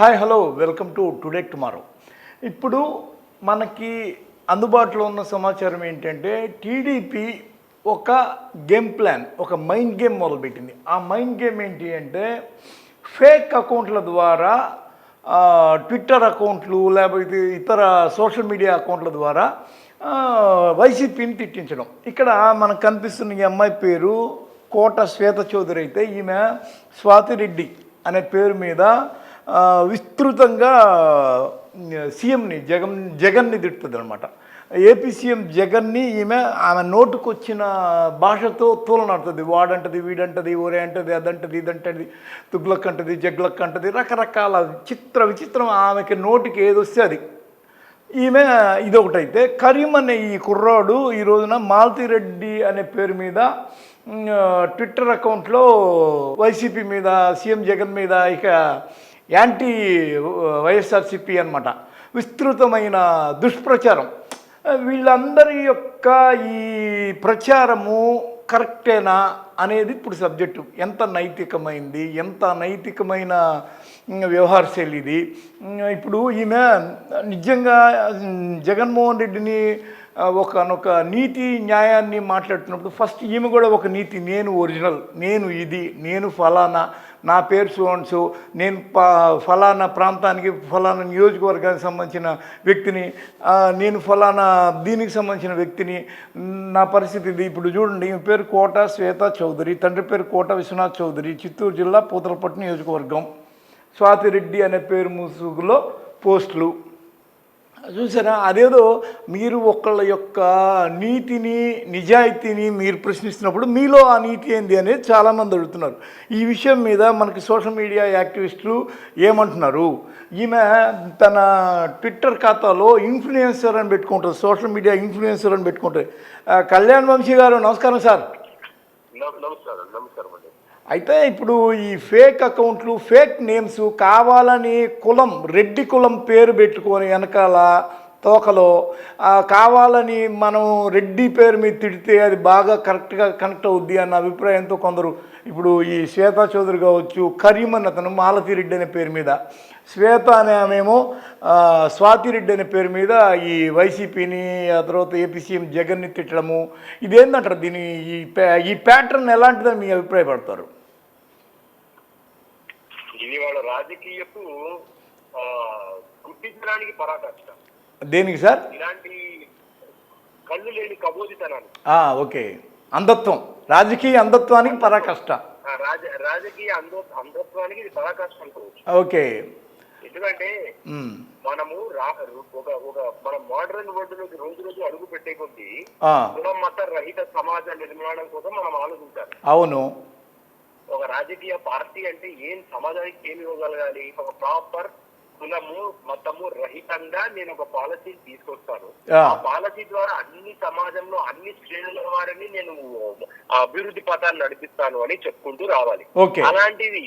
Hi hello welcome to today tomorrow. ఇప్పుడు మనకి అందుబాటులో ఉన్న సమాచారం ఏంటంటే టీడీపీ ఒక గేమ్ ప్లాన్ ఒక మైండ్ గేమ్ మొదలుపెట్టింది. ఆ మైండ్ గేమ్ ఏంటి అంటే ఫేక్ అకౌంట్ల ద్వారా ట్విట్టర్ అకౌంట్లు లేకపోతే ఇతర సోషల్ మీడియా అకౌంట్ల ద్వారా వైసీపీని తిట్టించడం. ఇక్కడ మనకు కనిపిస్తున్న ఈ అమ్మాయి పేరు కోట శ్వేత చౌదరి అయితే ఈమె స్వాతిరెడ్డి అనే పేరు మీద విస్తృతంగా సీఎంని జగన్ జగన్ని తిడుతుంది అనమాట ఏపీ సీఎం జగన్ని ఈమె ఆమె నోటుకొచ్చిన భాషతో తూలనాడుతుంది. వాడంటది వీడంటది ఒరే అంటది అదంటది ఇదంటది తుగ్లక్ అంటది జగ్లక్ అంటది రకరకాల చిత్ర విచిత్రం ఆమెకి నోటికి ఏదొస్తే అది. ఈమె ఇదొకటైతే కరీం అనే ఈ కుర్రాడు ఈ రోజున మాలతిరెడ్డి అనే పేరు మీద ట్విట్టర్ అకౌంట్లో వైసీపీ మీద సీఎం జగన్ మీద ఇక యాంటీ వైఎస్ఆర్సిపి అనమాట విస్తృతమైన దుష్ప్రచారం. వీళ్ళందరి యొక్క ఈ ప్రచారము కరెక్టేనా అనేది ఇప్పుడు సబ్జెక్టు. ఎంత నైతికమైంది ఎంత నైతికమైన వ్యవహార శైలి ఇది. ఇప్పుడు ఈమె నిజంగా జగన్మోహన్ రెడ్డిని ఒకనొక నీతి న్యాయాన్ని మాట్లాడుతున్నప్పుడు ఫస్ట్ ఈమె కూడా ఒక నీతి నేను ఒరిజినల్ నేను ఇది నేను ఫలానా నా పేరు సో నేను ప ఫలానా ప్రాంతానికి ఫలానా నియోజకవర్గానికి సంబంధించిన వ్యక్తిని నేను ఫలానా దీనికి సంబంధించిన వ్యక్తిని నా పరిస్థితి ఇది. ఇప్పుడు చూడండి ఈమె పేరు కోట శ్వేత చౌదరి తండ్రి పేరు కోట విశ్వనాథ్ చౌదరి చిత్తూరు జిల్లా పూతలపట్టు నియోజకవర్గం. స్వాతిరెడ్డి అనే పేరు ముసుగులో పోస్టులు. చూసారా? అదేదో మీరు ఒకళ్ళ యొక్క నీతిని నిజాయితీని మీరు ప్రశ్నిస్తున్నప్పుడు మీలో ఆ నీతి ఏంది అనేది చాలామంది అడుగుతున్నారు. ఈ విషయం మీద మనకి సోషల్ మీడియా యాక్టివిస్టులు ఏమంటున్నారు? ఈమె తన ట్విట్టర్ ఖాతాలో ఇన్ఫ్లుయెన్సర్ అని పెట్టుకుంటారు సోషల్ మీడియా ఇన్ఫ్లుయెన్సర్ అని పెట్టుకుంటారు కళ్యాణ్ వంశీ గారు నమస్కారం సార్. నమస్కారం నమస్కారం అండి. అయితే ఇప్పుడు ఈ ఫేక్ అకౌంట్లు ఫేక్ నేమ్స్ కావాలని కులం రెడ్డి కులం పేరు పెట్టుకొని వెనకాల తోకలో కావాలని మనం రెడ్డి పేరు మీద తిడితే అది బాగా కరెక్ట్గా కనెక్ట్ అవుద్ది అన్న అభిప్రాయంతో కొందరు ఇప్పుడు ఈ శ్వేతా చౌదరి కావచ్చు కరీం అన్న అతను మాలతి రెడ్డి అనే పేరు మీద శ్వేత అనే ఆమెమో స్వాతిరెడ్డి అనే పేరు మీద ఈ వైసీపీని ఆ తర్వాత ఏపీ సీఎం జగన్ని తిట్టడము ఇదేంటారు దీని ఈ ప్యా- ఈ ప్యాటర్న్ ఎలాంటిదని మీ అభిప్రాయపడతారు? ఇది వాళ్ళ రాజకీయపు గుడ్డితనానికి పరాకాష్ట. దేనికి సార్? ఇలాంటి కళ్ళు లేని కబోదితనాన్ని ఓకే. అంధత్వం. రాజకీయ అంధత్వానికి పరాకష్ట. రాజకీయ అంధ అంధత్వానికి ఇది పరాకాష్ట అనుకోవచ్చు. ఓకే. ఎందుకంటే. మనము ఒక ఒక మన మోడర్న్ వరల్డ్లోకి రోజు రోజు అడుగు పెట్టే కొద్దీ కుల మత రహిత సమాజ నిర్మాణం కోసం మనం ఆలోచించాలి. అవును. ఒక రాజకీయ పార్టీ అంటే ఏం సమాజానికి ఏమి ఇవ్వగలగాలి? ఒక ప్రాపర్ కులము మతము రహితంగా నేను ఒక పాలసీని తీసుకొస్తాను. ఆ. పాలసీ ద్వారా అన్ని సమాజంలో అన్ని శ్రేణుల వారిని నేను అభివృద్ధి పథాన్ని నడిపిస్తాను అని చెప్పుకుంటూ రావాలి. అలాంటిది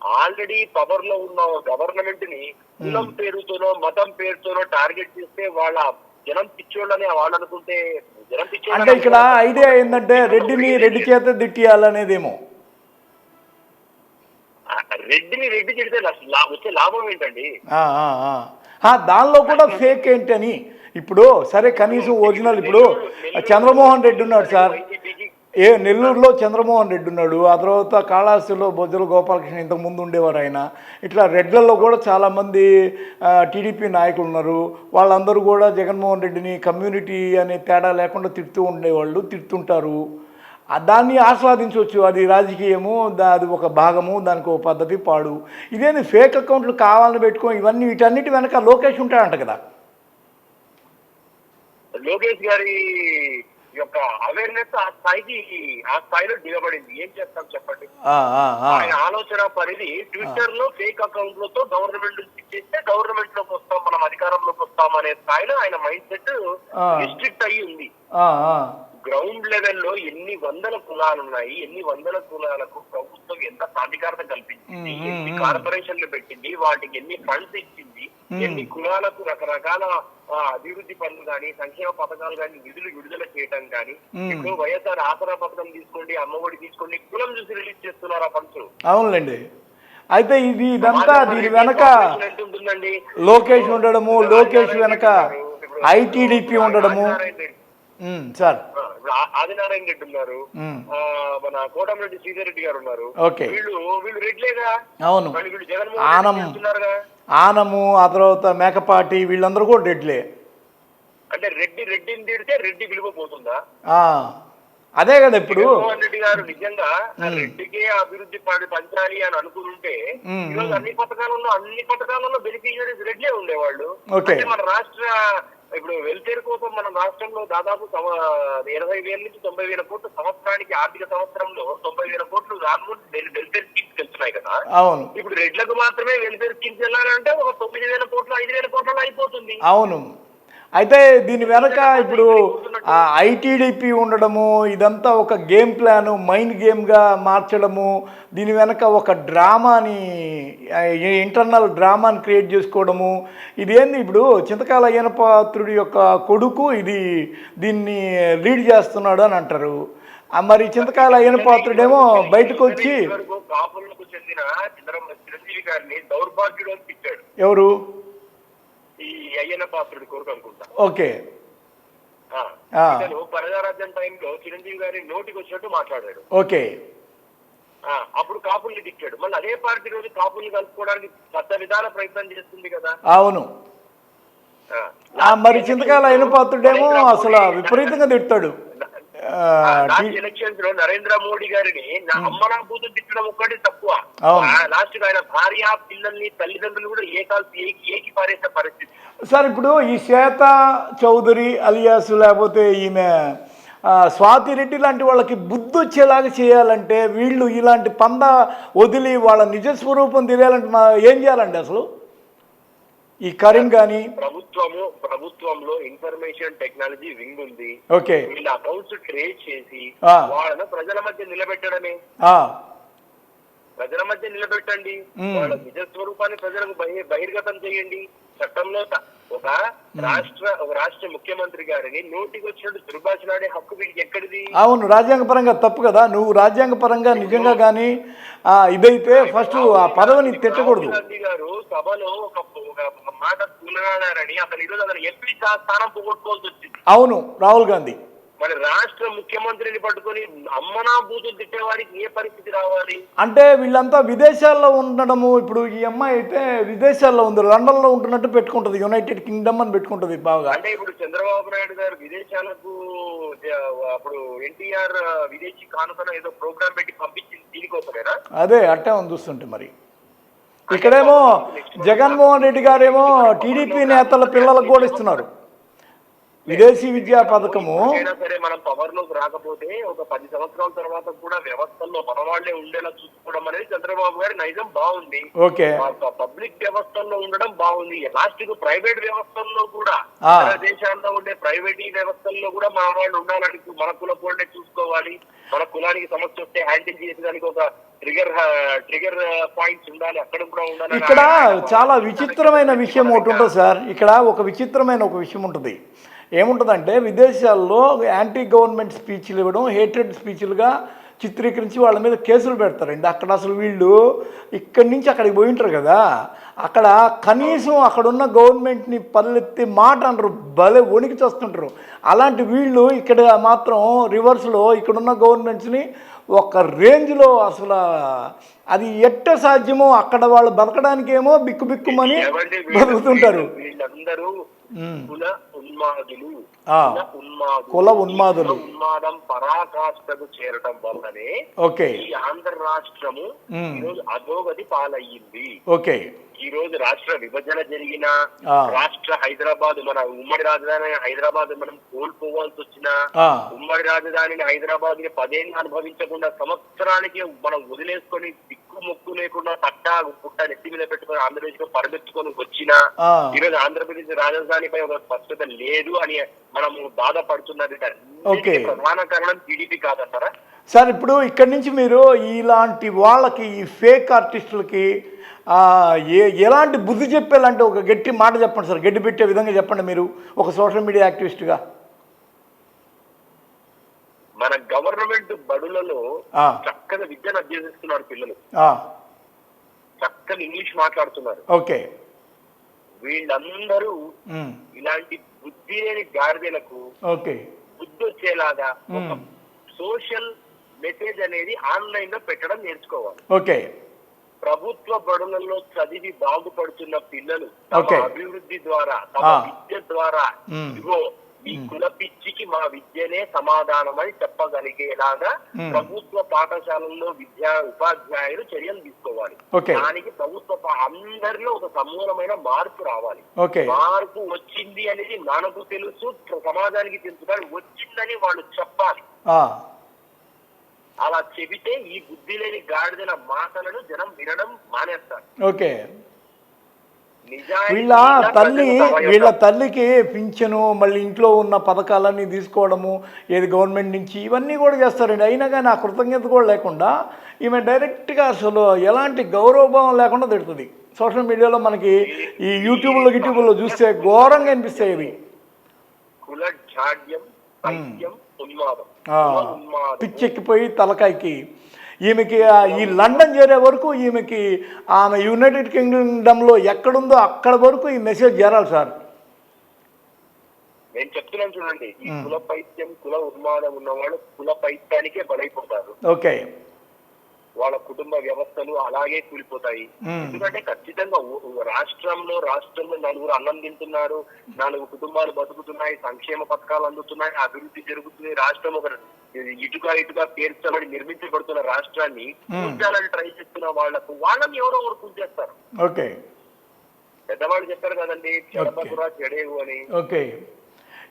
ఆల్రెడీ పవర్లో ఉన్న గవర్నమెంట్ని కులం పేరుతోనో మతం పేరుతోనో టార్గెట్ చేస్తే వాళ్ళ జనం పిచ్చోళ్ళని వాళ్ళు అనుకుంటే జనం పిచ్చోళ్ళని అంటే ఇక్కడ ఐడియా ఏంటంటే రెడ్డిని రెడ్డి చేత దిట్టియాలనేదేమో. రెడ్డిని రెడ్డి చెడితే వచ్చే లాభం ఏంటండి? దానిలో కూడా ఫేక్ ఏంటని. ఇప్పుడు సరే కనీసం ఒరిజినల్ ఇప్పుడు చంద్రమోహన్ రెడ్డి ఉన్నాడు సార్. ఏ నెల్లూరులో చంద్రమోహన్ రెడ్డి ఉన్నాడు. ఆ తర్వాత కాళహస్తిలో బొజ్జల గోపాలకృష్ణ ఇంతకు ముందు ఉండేవారు ఆయన. ఇట్లా రెడ్లలో కూడా చాలామంది టీడీపీ నాయకులు ఉన్నారు. వాళ్ళందరూ కూడా జగన్మోహన్ రెడ్డిని కమ్యూనిటీ అనే తేడా లేకుండా తిడుతూ ఉండేవాళ్ళు తిడుతుంటారు. దాన్ని ఆస్వాదించవచ్చు అది రాజకీయము అది ఒక భాగము దానికి ఒక పద్ధతి పాడు ఇదేంది ఫేక్ అకౌంట్లు కావాలని పెట్టుకో ఇవన్నీ వీటన్నిటి వెనక లోకేష్ ఉంటాడంట కదా లోకేష్ గారి యొక్క అవేర్నెస్ ఆ స్థాయికి ఆ స్థాయిలో దిగబడింది ఏం చేస్తాం చెప్పండి. ఆయన ఆలోచన పరిధి ట్విట్టర్లో ఫేక్ అకౌంట్లతో గవర్నమెంట్ చేస్తే గవర్నమెంట్లోకి వస్తాం మనం అధికారంలోకి వస్తాం అనే స్థాయిలో ఆయన మైండ్ సెట్. రిస్ట్రిక్ట్ అయ్యి ఉంది. గ్రౌండ్ లెవెల్లో ఎన్ని వందల కులాలు ఉన్నాయి ఎన్ని వందల కులాలకు ప్రభుత్వం ఎంత సాధికారత కల్పించింది ఎన్ని. కార్పొరేషన్లు పెట్టింది వాటికి ఎన్ని ఫండ్స్ ఇచ్చింది. ఎన్ని కులాలకు రకరకాల అభివృద్ధి పనులు కానీ సంక్షేమ పథకాలు కానీ నిధులు విడుదల చేయడం కానీ. ఇప్పుడు వైఎస్ఆర్ ఆసరా పథకం తీసుకోండి అమ్మఒడి తీసుకోండి కులం చూసి రిలీజ్ చేస్తున్నారు ఆ ఫండ్స్ అవునులేండి అయితే ఇది ఇదంతా దీని వెనక లోకేష్ ఉండడము లోకేష్ వెనక ఐటీడీపీ ఉండడము సార్ ఇప్పుడు ఆదినారాయణ రెడ్డి ఉన్నారు. మన కోటమిరెడ్డి శ్రీధర్ రెడ్డి గారు ఉన్నారు. వీళ్ళు వీళ్ళు రెడ్లేగా అవును. వీళ్ళు జగన్మోహన్ ఆనము ఆ తర్వాత మేకపాటి వీళ్ళందరూ కూడా రెడ్లే అంటే రెడ్డి రెడ్డిని తిడితే రెడ్డి విలువ పోతుందా ఆ, అదే కదా ఇప్పుడు. రెడ్డి గారు నిజంగా రెడ్డికే అభివృద్ధి పంచాలి అని అనుకుంటే. ఈరోజు అన్ని పథకాలలో అన్ని పథకాలలో బెనిఫిషియరీస్ రెడ్లే ఉండేవాళ్ళు. అంటే మన రాష్ట్ర ఇప్పుడు వెల్ఫేర్ కోసం మన రాష్ట్రంలో దాదాపు ఇరవై వేల నుంచి తొంభై వేల కోట్లు సంవత్సరానికి ఆర్థిక సంవత్సరంలో తొంభై వేల కోట్లు రానుండి వెల్ఫేర్ స్కీమ్స్ వెళ్తున్నాయి కదా. అవును. ఇప్పుడు రెడ్లకు మాత్రమే వెల్ఫేర్ స్కీమ్స్ వెళ్ళాలంటే ఒక తొమ్మిది వేల కోట్లు ఐదు వేల కోట్లలో అయిపోతుంది. అవును. అయితే దీని వెనక ఇప్పుడు ఐటీడీపీ ఉండడము ఇదంతా ఒక గేమ్ ప్లాను మైండ్ గేమ్గా మార్చడము దీని వెనక ఒక డ్రామాని ఇంటర్నల్ డ్రామాని క్రియేట్ చేసుకోవడము ఇది ఏంది ఇప్పుడు చింతకాల అయ్యనపాత్రుడి యొక్క కొడుకు ఇది దీన్ని లీడ్ చేస్తున్నాడు అని అంటారు. మరి చింతకాల అయ్యనపాత్రుడేమో బయటకు వచ్చి ఇదివరకు అయ్యన్న పాత్రుడి కొరకు అనుకుంటా. ఓకే. ఇతను పరదారాజ్యం టైంలో చిరంజీవి గారి నోటికి వచ్చినట్టు మాట్లాడాడు. ఓకే. ఆ, అప్పుడు కాపుల్ని తిట్టాడు. మళ్ళీ అదే పార్టీ రోజు కాపుల్ని కలుపుకోవడానికి కొత్త విధాన ప్రయత్నం చేస్తుంది కదా? అవును. మరి చింతకాల అయినపాత్రుడేమో అసలు విపరీతంగా తిడతాడు. ఎలక్షన్స్లో నరేంద్ర మోడీ గారిని నా అమ్మ నా కూతురు తిట్టడం ఒక్కటి తక్కువ. లాస్ట్ ఆయన భార్య పిల్లల్ని తల్లిదండ్రులు కూడా ఏకాల్సి ఏకి ఏకి పారేసిన పరిస్థితి. సార్ ఇప్పుడు ఈ శ్వేత చౌదరి అలియాస్ లేకపోతే ఈమె స్వాతి రెడ్డి లాంటి వాళ్ళకి బుద్ధి వచ్చేలాగా చేయాలంటే వీళ్ళు ఇలాంటి పంద వదిలి వాళ్ళ నిజ స్వరూపం తెలియాలంటే ఏం చేయాలండి అసలు? ఈ కరీం కానీ ప్రభుత్వము ప్రభుత్వంలో ఇన్ఫర్మేషన్ టెక్నాలజీ వింగ్ ఉంది. ఓకే. వీళ్ళ అకౌంట్స్ ట్రేస్ చేసి. వాళ్ళను ప్రజల మధ్య నిలబెట్టడమే. ప్రజల మధ్య నిలబెట్టండి. వాళ్ళ నిజ స్వరూపాన్ని ప్రజలకు బహి- బహిర్గతం చేయండి. చట్టంలో ఒక రాష్ట్ర ఒక రాష్ట్ర ముఖ్యమంత్రి గారిని నోటికి వచ్చినట్టు దుర్భాషలాడే హక్కు వీడికి ఎక్కడిది? అవును రాజ్యాంగపరంగా తప్పు కదా. నువ్వు రాజ్యాంగపరంగా నిజంగా కానీ ఇదైతే ఫస్ట్ ఆ పదవిని తిట్టకూడదు. గాంధీ గారు సభలో ఒక ఒక ఒక మాట కూలనాడారని అతను ఈరోజు అతను ఎంపీ స్థానం పోగొట్టుకోవాల్సి వచ్చింది. అవును రాహుల్ గాంధీ. మరి రాష్ట్ర ముఖ్యమంత్రిని పట్టుకొని అమ్మనా బూతులు తిట్టేవారికి ఏ పరిస్థితి రావాలి? అంటే వీళ్ళంతా విదేశాల్లో ఉండడము ఇప్పుడు ఈ అమ్మాయి అయితే విదేశాల్లో ఉంది లండన్లో ఉంటున్నట్టు పెట్టుకుంటుంది యునైటెడ్ కింగ్డమ్ అని పెట్టుకుంటుంది బాగా. అంటే ఇప్పుడు చంద్రబాబు నాయుడు గారు విదేశాలకు అప్పుడు ఎన్టీఆర్ విదేశీ కానుకన ఏదో ప్రోగ్రామ్ పెట్టి పంపించింది దీనికోసమేనా? అదే అట్టే ఉంది చూస్తుంటే మరి. ఇక్కడేమో జగన్మోహన్ రెడ్డి గారేమో టీడీపీ నేతల పిల్లలకు కూడా ఇస్తున్నారు విదేశీ విద్యా పథకము అయినా సరే మనం పవర్లోకి రాకపోతే ఒక పది సంవత్సరాల తర్వాత కూడా వ్యవస్థల్లో మన వాళ్ళే ఉండేలా చూసుకోవడం అనేది చంద్రబాబు గారి నైజం బాగుంది. ఓకే. పబ్లిక్ వ్యవస్థల్లో ఉండడం బాగుంది. లాస్ట్ ప్రైవేట్ వ్యవస్థల్లో కూడా దేశాల్లో ఉండే ప్రైవేట్ వ్యవస్థల్లో కూడా మన వాళ్ళు ఉండాలని మన కుల పోల్డే చూసుకోవాలి. మన కులానికి సమస్య వస్తే హ్యాండిల్ చేసేదానికి ఒక ట్రిగర్ ట్రిగర్ పాయింట్స్ ఉండాలి. అక్కడ కూడా ఉండాలి ఇక్కడ చాలా విచిత్రమైన విషయం ఒకటి ఉంటుంది సార్. ఇక్కడ ఒక విచిత్రమైన ఒక విషయం ఉంటుంది. ఏముంటుందంటే విదేశాల్లో యాంటీ గవర్నమెంట్ స్పీచ్లు ఇవ్వడం హేటెడ్ స్పీచ్లుగా చిత్రీకరించి వాళ్ళ మీద కేసులు పెడతారండి. అక్కడ అసలు వీళ్ళు ఇక్కడి నుంచి అక్కడికి పోయి ఉంటారు కదా. అక్కడ కనీసం అక్కడ ఉన్న గవర్నమెంట్ని పల్లెత్తి మాట అంటారు భలే వణికి చేస్తుంటారు. అలాంటి వీళ్ళు ఇక్కడ మాత్రం రివర్స్లో ఇక్కడున్న గవర్నమెంట్స్ని ఒక రేంజ్లో అసలు అది ఎట్ట సాధ్యమో అక్కడ వాళ్ళు బతకడానికేమో బిక్కు బిక్కుమని బతుకుతుంటారు. కుల ఉన్మాదులు. కుల ఉన్మాదం పరాకాష్ఠకు చేరటం వల్లనే ఓకే. ఈ ఆంధ్ర రాష్ట్రము. ఈరోజు అధోగతి పాలయ్యింది. ఓకే. ఈ రోజు రాష్ట్ర విభజన జరిగిన. రాష్ట్ర హైదరాబాద్ మన ఉమ్మడి రాజధాని హైదరాబాద్ మనం కోల్పోవాల్సి వచ్చిన ఉమ్మడి రాజధానిని హైదరాబాద్ని పదేళ్ళు అనుభవించకుండా సంవత్సరానికి మనం వదిలేసుకొని దిక్కు మొక్కు లేకుండా పట్టా పుట్ట నెత్తి మీద పెట్టుకొని ఆంధ్రప్రదేశ్లో పరిగెత్తుకొని వచ్చిన. ఈరోజు ఆంధ్రప్రదేశ్ రాజధానిపై ఒక స్పష్టత లేదు అని మనము బాధపడుతున్నది. ప్రధాన కారణం టీడీపీ కాదంటారా సార్ ఇప్పుడు ఇక్కడి నుంచి మీరు ఇలాంటి వాళ్ళకి ఈ ఫేక్ ఆర్టిస్టులకి ఆ, ఏ ఎలాంటి బుద్ధి చెప్పేలాంటి ఒక గట్టి మాట చెప్పండి సార్ గడ్డి పెట్టే విధంగా చెప్పండి మీరు ఒక సోషల్ మీడియా యాక్టివిస్ట్గా మన గవర్నమెంట్ బడులలో ఆ, చక్కగా విద్యను అభ్యసిస్తున్నారు పిల్లలు. చక్కని ఇంగ్లీష్ మాట్లాడుతున్నారు. ఓకే. వీళ్ళందరూ ఇలాంటి బుద్ధి లేని గాడిదలకు ఓకే. బుద్ధి వచ్చేలాగా. సోషల్ మెసేజ్ అనేది ఆన్లైన్లో పెట్టడం నేర్చుకోవాలి. ఓకే. ప్రభుత్వ బడులలో చదివి బాగుపడుతున్న పిల్లలు తమ. అభివృద్ధి ద్వారా తమ. విద్య ద్వారా. ఇగో ఈ కుల పిచ్చికి మా విద్యనే సమాధానం అని చెప్పగలిగేలాగా. ప్రభుత్వ పాఠశాలల్లో విద్యా ఉపాధ్యాయులు చర్యలు తీసుకోవాలి. దానికి ప్రభుత్వ అందరిలో ఒక సమూలమైన మార్పు రావాలి. మార్పు వచ్చింది అనేది మనకు తెలుసు సమాజానికి తెలుసు కానీ వచ్చిందని వాళ్ళు చెప్పాలి. అలా చెబితే ఈ బుద్ధి లేని గాడిదల మాటలను జనం వినడం మానేస్తారు. ఓకే. వీళ్ళ తల్లి వీళ్ళ తల్లికి పింఛను మళ్ళీ ఇంట్లో ఉన్న పథకాలన్నీ తీసుకోవడము ఏది గవర్నమెంట్ నుంచి ఇవన్నీ కూడా చేస్తారండి. అయినా కానీ ఆ కృతజ్ఞత కూడా లేకుండా ఈమె డైరెక్ట్గా అసలు ఎలాంటి గౌరవభావం లేకుండా తిడుతుంది. సోషల్ మీడియాలో మనకి ఈ యూట్యూబ్లో గిట్యూబ్లో చూస్తే ఘోరంగా అనిపిస్తాయి ఇవి. పిచ్చెక్కిపోయి తలకాయకి. ఈమెకి ఈ లండన్ చేరే వరకు ఈమెకి ఆమె యునైటెడ్ కింగ్డమ్లో ఎక్కడుందో అక్కడ వరకు ఈ మెసేజ్ చేరాలి సార్. నేను చెప్తున్నాను చూడండి ఈ కుల పైత్యం కుల ఉన్మాదం ఉన్నవాళ్ళు కుల పైత్యానికే బలైపోతారు. ఓకే. వాళ్ళ కుటుంబ వ్యవస్థలు అలాగే కూలిపోతాయి. ఎందుకంటే ఖచ్చితంగా రాష్ట్రంలో రాష్ట్రంలో నలుగురు అన్నం తింటున్నారు నాలుగు కుటుంబాలు బతుకుతున్నాయి సంక్షేమ పథకాలు అందుతున్నాయి అభివృద్ధి జరుగుతుంది రాష్ట్రం ఒక ఇటుక ఇటుక పేర్చబడి నిర్మించబడుతున్న రాష్ట్రాన్ని కూల్చాలని ట్రై చేస్తున్న వాళ్ళకు వాళ్ళని ఎవరో ఒకరు కూల్చేస్తారు ఓకే. పెద్దవాళ్ళు చెప్పారు కదండి చెడేవు అని. ఓకే.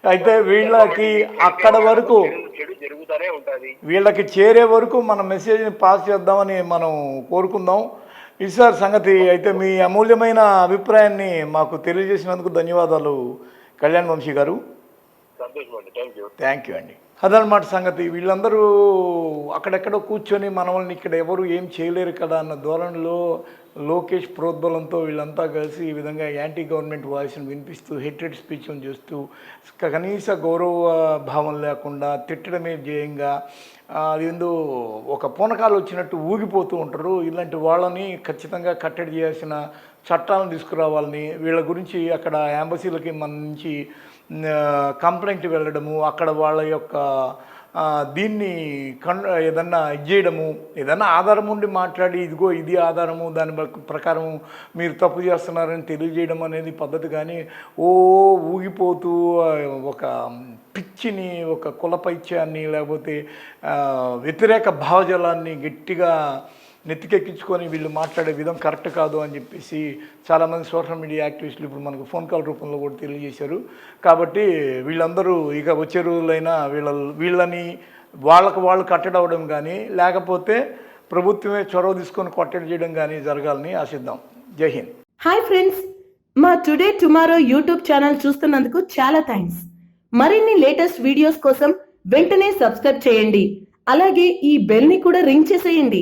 అయితే వీళ్ళకి అక్కడ వరకు చెడు- జరుగుతూనే ఉంటది. వీళ్ళకి చేరే వరకు మన మెసేజ్ని పాస్ చేద్దామని మనం కోరుకుందాం. ఇది సార్ సంగతి అయితే మీ అమూల్యమైన అభిప్రాయాన్ని మాకు తెలియజేసినందుకు ధన్యవాదాలు కళ్యాణ్ వంశీ గారు. థ్యాంక్ యూ అండి. అదనమాట సంగతి వీళ్ళందరూ అక్కడెక్కడో కూర్చొని మనల్ని ఇక్కడ ఎవరు ఏం చేయలేరు కదా అన్న ధోరణిలో లోకేష్ ప్రోద్బలంతో వీళ్ళంతా కలిసి ఈ విధంగా యాంటీ గవర్నమెంట్ వాయిస్ని వినిపిస్తూ హెట్రెడ్ స్పీచ్లను చేస్తూ కనీస గౌరవ భావం లేకుండా తిట్టడమే ధ్యేయంగా అదేందో ఒక పూనకాలు వచ్చినట్టు ఊగిపోతూ ఉంటారు. ఇలాంటి వాళ్ళని ఖచ్చితంగా కట్టడి చేయాల్సిన చట్టాలను తీసుకురావాలని వీళ్ళ గురించి అక్కడ యాంబసీలకి మన నుంచి కంప్లైంట్ వెళ్ళడము అక్కడ వాళ్ళ యొక్క దీన్ని కన్ ఏదన్నా ఇది చేయడము ఏదన్నా ఆధారం ఉండి మాట్లాడి ఇదిగో ఇది ఆధారము దాని బ- ప్రకారం మీరు తప్పు చేస్తున్నారని తెలియజేయడం అనేది పద్ధతి కానీ ఓ ఊగిపోతూ ఒక పిచ్చిని ఒక కులపైత్యాన్ని లేకపోతే వ్యతిరేక భావజాలాన్ని గట్టిగా నెత్తికెక్కించుకొని వీళ్ళు మాట్లాడే విధం కరెక్ట్ కాదు అని చెప్పేసి చాలామంది సోషల్ మీడియా యాక్టివిస్టులు ఇప్పుడు మనకు ఫోన్ కాల్ రూపంలో కూడా తెలియజేశారు. కాబట్టి వీళ్ళందరూ ఇక వచ్చే రోజులైనా వీళ్ళ వీళ్ళని వాళ్ళకు వాళ్ళు కట్టడవడం కానీ లేకపోతే ప్రభుత్వమే చొరవ తీసుకొని కొట్టడి చేయడం కానీ జరగాలని ఆశిద్దాం. జై హింద్. Hi friends. మా టుడే టుమారో యూట్యూబ్ ఛానల్ చూస్తున్నందుకు చాలా థ్యాంక్స్. మరిన్ని లేటెస్ట్ వీడియోస్ కోసం వెంటనే సబ్స్క్రైబ్ చేయండి. అలాగే ఈ బెల్ని కూడా రింగ్ చేసేయండి.